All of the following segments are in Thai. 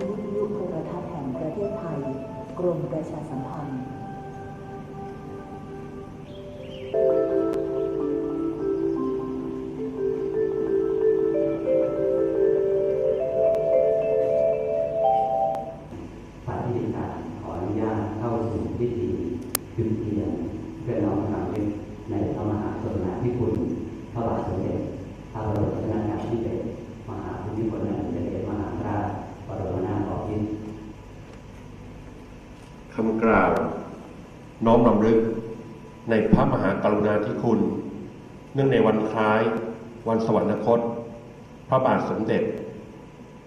วิทยุโทรทัศน์แห่งประเทศไทย กรมประชาสัมพันธ์ฝ่ายที่การขออนุญาตเข้าสู่พิธีจุดเทียนเพื่อน้อมรำลึกในพระมหากรุณาธิคุณพระบาทสมเด็จพระบรมชนกาธิเบศรมหาภูมิพลอดุลยเดชมหาราช บรมนาถบพิตรคำกล่าว น้อมรำลึก ในพระมหากรุณาธิคุณ เนื่องในวันคล้าย วันสวรรคต พระบาทสมเด็จ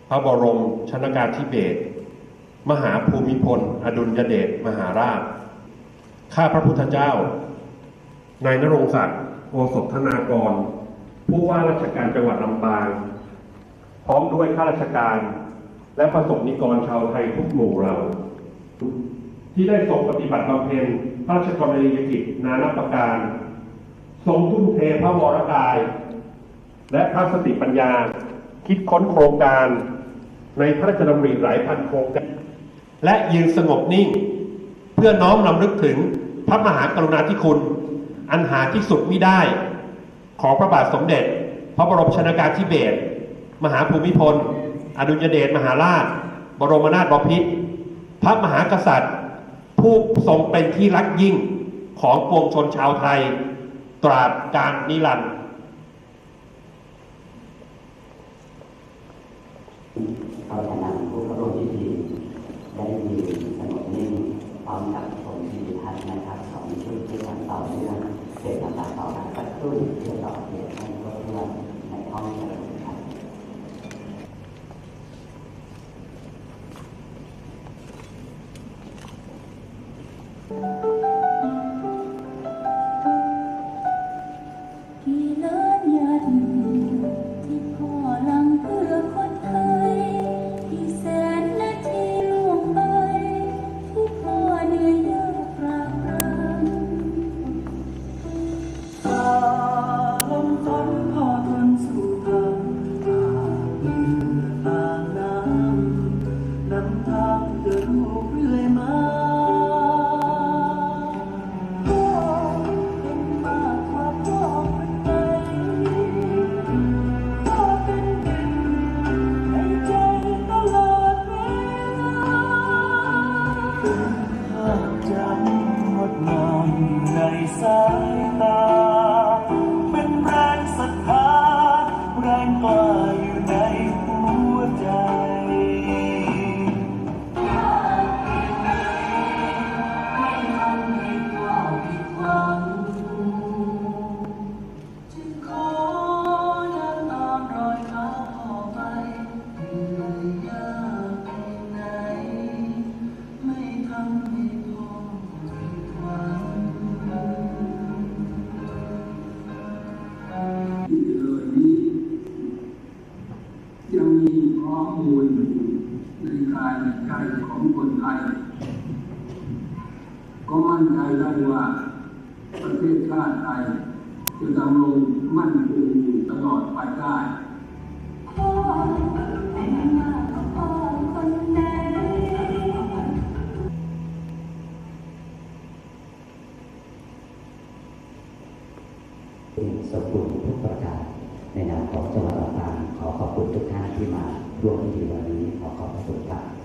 พระบรมชนากาธิเบศรมหาภูมิพล อดุลยเดชมหาราช ข้าพระพุทธเจ้า นายนรงศักดิ์โอสถธนากร ผู้ว่าราชการจังหวัดลำปาง พร้อมด้วยข้าราชการ และประสบนิกรชาวไทยทุกหมู่เหล่าที่ได้ทรงปฏิบัติบำเพ็ญพระราชกรณียกิจนานับประการ ทรงทุ่มเทพระวรกาย และพระสติปัญญา คิดค้นโครงการในพระราชดำริหลายพันโครงการและยืนสงบนิ่ง เพื่อน้อมรำลึกถึงพระมหากรุณาธิคุณ อันหาที่สุดมิได้ ของพระบาทสมเด็จ พระบรมชนากาธิเบศรมหาภูมิพล อดุลยเดชมหาราช บรมนาถบพิตรพระมหากษัตริย์ ผู้ทรงเป็นที่รักยิ่งของปวงชนชาวไทย ตราบกาลนิรันดร์เขาจะนำผู้เข้าร่วมพิธีได้ยืนสงบนิ่งพร้อมกับชมพิธีทัศน์นะครับสองชุดที่ทำต่อเนื่องเสร็จลำต่อมาสักครู่เพื่อต่อเทียนให้ครบถ้วนในห้องเฉลิมามในส ไทย ก็มั่นใจได้ว่า ประเทศชาติไทย จะดำรงมั่นคงอยู่ตลอดไปได้สมบูรณ์ทุกประการในนามของจังหวัดลำปางขอขอบคุณทุกท่านที่มาร่วมพิธีวันนี้ขอขอบพระคุณครับ